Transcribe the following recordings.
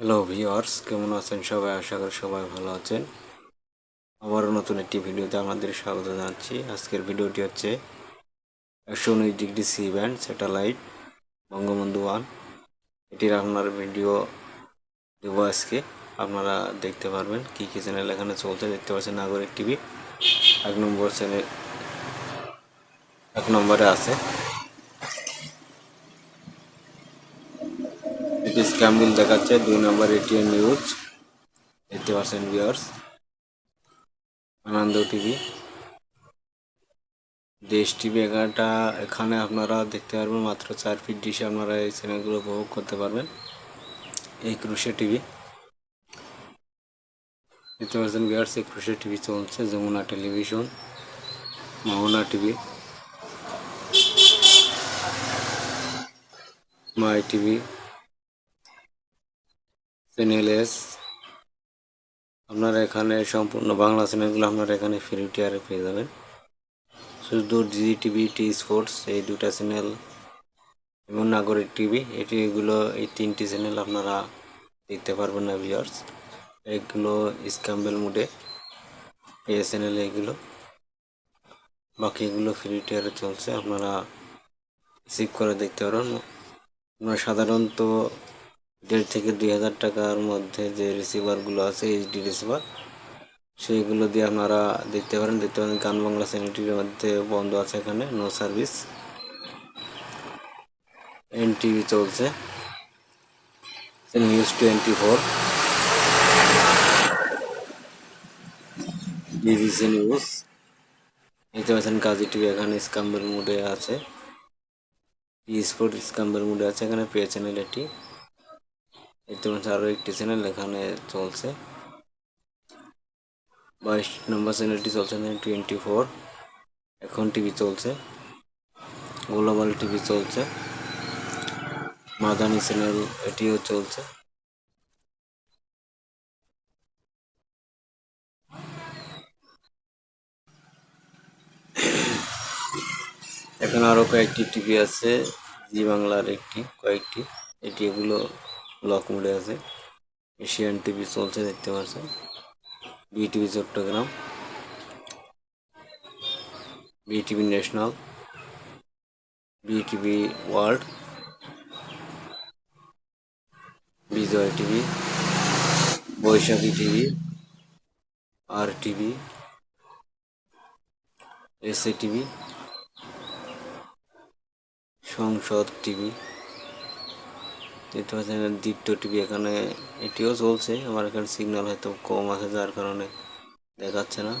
Hello viewers কেমন আছেন সবাই? আশা করি সবাই ভালো আছেন। আবারও নতুন একটি ভিডিওতে আমাদের স্বাগত জানাচ্ছি। আজকের ভিডিওটি হচ্ছে একশো উনিশ degree C band satellite Bangabandhu one. এটির আপনার ভিডিও দেবো আজকে। আপনারা দেখতে পারবেন কী কী চ্যানেল এখানে চলছে। দেখতে পাচ্ছেন নাগরিক টিভি। এক নম্বর চ্যানেল এক নম্বরে আছে। এটি স্ক্যাম্বিল দেখাচ্ছে দুই নম্বর এটিএন নিউজ দেখতে পাচ্ছেন viewers Ananda TV Desh TV এগারোটা, এখানে আপনারা দেখতে পারবেন মাত্র চার ফিট ডিশে আপনারা এই চ্যানেলগুলো উপভোগ করতে পারবেন। এই ক্রুশে টিভি দেখতে পাচ্ছেন ভিউয়ার্স এই ক্রুশে টিভি চলছে Jamuna television Mohona TV my TV channel S. আপনারা এখানে সম্পূর্ণ বাংলা চ্যানেলগুলো আপনারা এখানে ফ্রি টিয়ারে পেয়ে যাবেন। শুধু জি টিভি টি স্পোর্টস এই দুটা চ্যানেল এবং নাগরিক টিভি এটি এগুলো এই তিনটি চ্যানেল আপনারা দেখতে পারবেন না ভিউয়ার্স এগুলো স্ক্যাম্বেল মোডে এই চ্যানেল এগুলো। বাকি এগুলো ফ্রি টিয়ারে চলছে, আপনারা রিসিভ করে দেখতে পারেন। আপনারা সাধারণত দেড় থেকে দুই হাজার টাকার মধ্যে যে রিসিভারগুলো আছে এইচডি রিসিভার সেইগুলো দিয়ে আপনারা দেখতে পারেন। দেখতে পারেন গান বাংলা চ্যানেলটির মধ্যে বন্ধ আছে এখানে নো সার্ভিস এন টিভি চলছে। News twenty four BBC news দেখতে পাচ্ছেন কাজী টিভি এখানে স্কাম্বের মুডে আছে। স্পোর্ট স্কাম্বের মুডে আছে এখানে পে চ্যানেল এটি। পাচ্ছেন আরও একটি চ্যানেল এখানে চলছে। বাইশ নম্বর চ্যানেলটি চলছে টোয়েন্টি ফোর এখন টিভি চলছে। গ্লোবাল টিভি চলছে। মাদানি চ্যানেল এটিও চলছে। এখানে আরও কয়েকটি টিভি আছে। জি বাংলার একটি, কয়েকটি। এটি এগুলো লক মোডে আছে। এশিয়ান টিভি চলছে, দেখতে পাচ্ছেন BTV Chattogram. BTV national. BTV world. Bijoy TV. Boishakhi TV. R TV. SA TV. Sangsad TV. দেখতে পাচ্ছেন দীপ্ত টিভি এখানে, এটিও চলছে। আমার এখানে সিগন্যাল হয়তো কম আছে, যার কারণে দেখাচ্ছে না।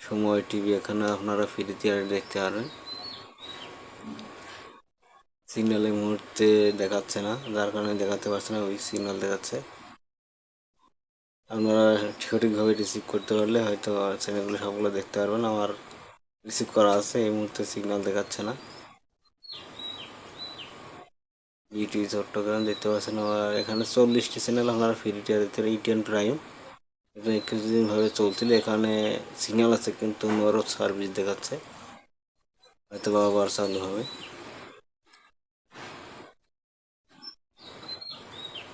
সময় টিভি এখানে আপনারা ফ্রিতে আর দেখতে পারেন। এই মুহূর্তে দেখাচ্ছে না, যার কারণে দেখাতে পারছে না, ওই সিগন্যাল দেখাচ্ছে। আপনারা সঠিকভাবে রিসিভ করতে পারলে হয়তো চ্যানেলগুলো সবগুলো দেখতে পারবেন। আমার রিসিভ করা আছে, এই মুহূর্তে সিগন্যাল দেখাচ্ছে না। বিটি চট্টগ্রাম দেখতে পাচ্ছেন, আর এখানে চল্লিশটি চ্যানেল আপনারা ফ্রি টিয়ার দিতে ইটিএন প্রাইম এটা কিছুদিন ভাবে চলছিল, এখানে সিগন্যাল আছে কিন্তু নরো সার্ভিস দেখাচ্ছে। হয়তো বা আবার চালু হবে।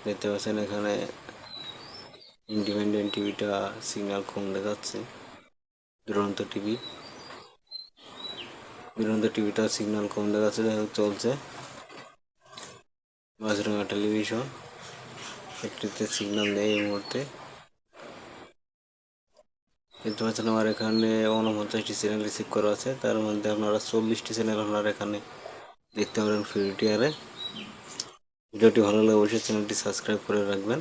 দেখতে পাচ্ছেন এখানে ইন্ডিপেন্ডেন্ট টিভিটা সিগন্যাল কম দেখাচ্ছে, দুরন্ত টিভি দুরন্ত টিভিটা সিগন্যাল কম দেখাচ্ছে চলছে। মাছরাঙা টেলিভিশন। একটিতে সিগন্যাল নেই এই মুহূর্তে। দেখতে আমার এখানে উনপঞ্চাশটি চ্যানেল রিসিভ করা আছে। তার মধ্যে আপনারা চল্লিশটি চ্যানেল আপনারা এখানে দেখতে পারেন ফ্রি টিয়ারে ভিডিওটি ভালো লাগলে অবশ্যই চ্যানেলটি সাবস্ক্রাইব করে রাখবেন।